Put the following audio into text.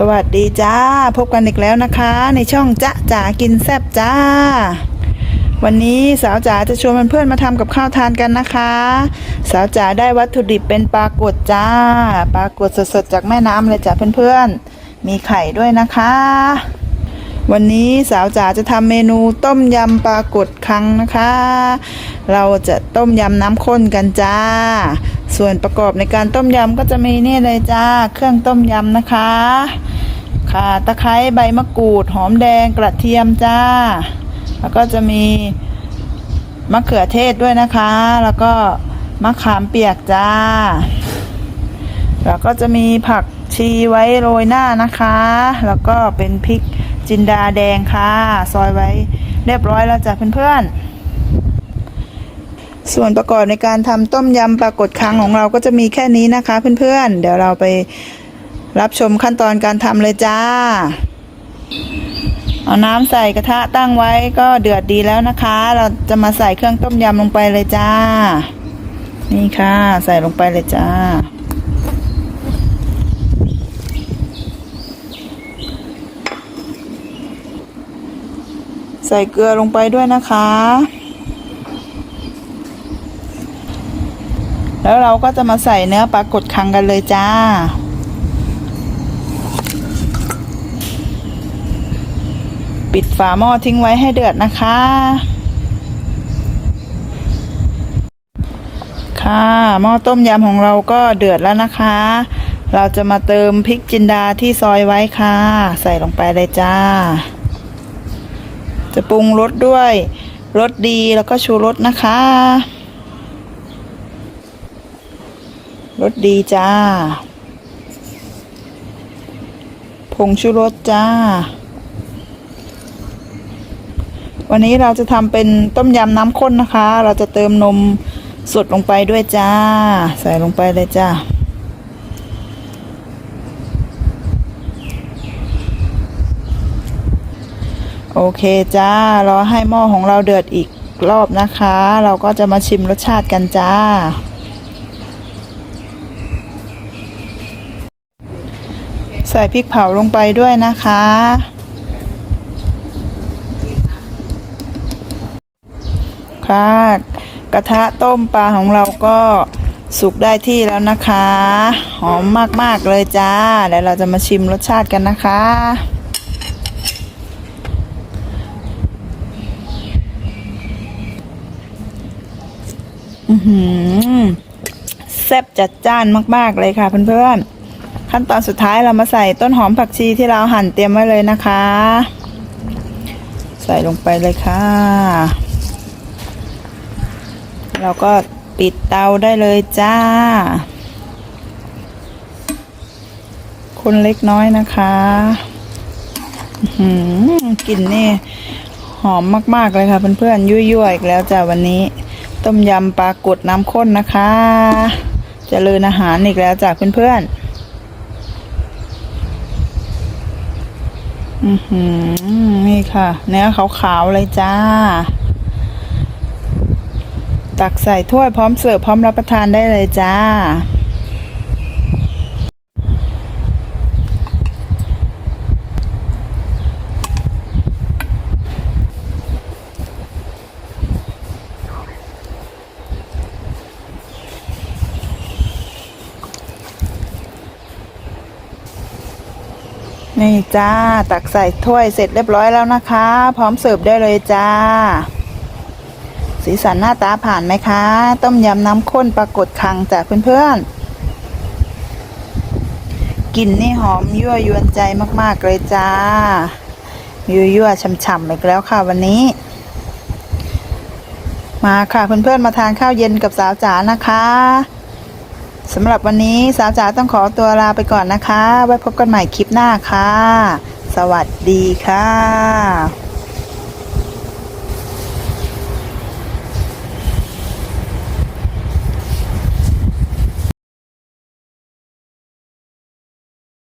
สวัสดีจ้า พบกันอีกแล้วนะคะ ในช่องจ๊ะจ๋ากินแซบจ้า วันนี้สาวจ๋าจะชวนเพื่อนๆมาทำกับข้าวทานกันนะคะ สาวจ๋าได้วัตถุดิบเป็นปลากดจ้าปลากดสดๆจากแม่น้ำเลยจ้ะเพื่อนๆ มีไข่ด้วยนะคะ วันนี้สาวจ๋าจะทำเมนูต้มยำปลากดคังนะคะ เราจะต้มยำน้ำข้นกันจ้า ส่วนประกอบในการต้มยำก็จะมีนี่เลยจ้า เครื่องต้มยำนะคะ ข่าตะไคร้ใบมะกรูด หอมแดงกระเทียมจ้า แล้วก็จะมีมะเขือเทศด้วยนะคะ แล้วก็มะขามเปียกจ้า แล้วก็จะมีผักชีไว้โรยหน้านะคะ แล้วก็เป็นพริกจินดาแดงค่ะ ซอยไว้เรียบร้อยแล้วจ้ะเพื่อนๆ ส่วนประกอบในการทำต้มยำปลากดคังของเราก็จะมีแค่นี้นะคะ เพื่อนๆ เดี๋ยวเราไปรับชมขั้นตอนการทำเลยจ้า เอาน้ำใส่กระทะตั้งไว้ก็เดือดดีแล้วนะคะ เราจะมาใส่เครื่องต้มยำลงไปเลยจ้า นี่ค่ะ ใส่ลงไปเลยจ้าใส่เกลือลงไปด้วยนะคะ แล้วเราก็จะมาใส่เนื้อปลากดคังกันเลยจ้า ปิดฝาหม้อทิ้งไว้ให้เดือดนะคะ ค่ะหม้อต้มยำของเราก็เดือดแล้วนะคะ เราจะมาเติมพริกจินดาที่ซอยไว้ค่ะ ใส่ลงไปเลยจ้า จะปรุงรสด้วยรสดีแล้วก็ชูรสนะคะ รสดีจ้า ผงชูรสจ้า วันนี้เราจะทำเป็นต้มยำน้ำข้นนะคะ เราจะเติมนมสดลงไปด้วยจ้า ใส่ลงไปเลยจ้าโอเคจ้า รอให้หม้อของเราเดือดอีกรอบนะคะ เราก็จะมาชิมรสชาติกันจ้า ใส่พริกเผาลงไปด้วยนะคะ ค่ะกระทะต้มปลาของเราก็สุกได้ที่แล้วนะคะ หอมมาก ๆ เลยจ้าเดี๋ยวเราจะมาชิมรสชาติกันนะคะ อือหือแซ่บจัดจ้านมาก ๆ เลยค่ะเพื่อนๆ ขั้นตอนสุดท้ายเรามาใส่ต้นหอมผักชีที่เราหั่นเตรียมไว้เลยนะคะ ใส่ลงไปเลยค่ะ เราก็ปิดเตาได้เลยจ้า คนเล็กน้อยนะคะหือกลิ่นนี่หอมมากๆเลยค่ะเพื่อนๆยั่วๆอีกแล้วจ้าวันนี้ ต้มยำปลากดน้ำข้นนะคะจะเจริญอาหารอีกแล้วจากเพื่อนๆ อือหือนี่ค่ะ เนื้อขาวๆเลยจ้า ตักใส่ถ้วยพร้อมเสิร์ฟพร้อมรับประทานได้เลยจ้า นี่จ้า ตักใส่ถ้วยเสร็จเรียบร้อยแล้วนะคะ พร้อมเสิร์ฟได้เลยจ้า สีสันหน้าตาผ่านไหมคะ ต้มยำน้ำข้นปลากดคังจากเพื่อนๆกลิ่นนี่หอมยั่วยวนใจมากๆเลยจ้ายั่วยั่วฉ่ำๆอีกแล้วค่ะวันนี้ มาค่ะเพื่อนๆมาทานข้าวเย็นกับสาวจ๋านะคะ สำหรับวันนี้สาวจ๋าต้องขอตัวลาไปก่อนนะคะ ไว้พบกันใหม่คลิปหน้าค่ะ สวัสดีค่ะ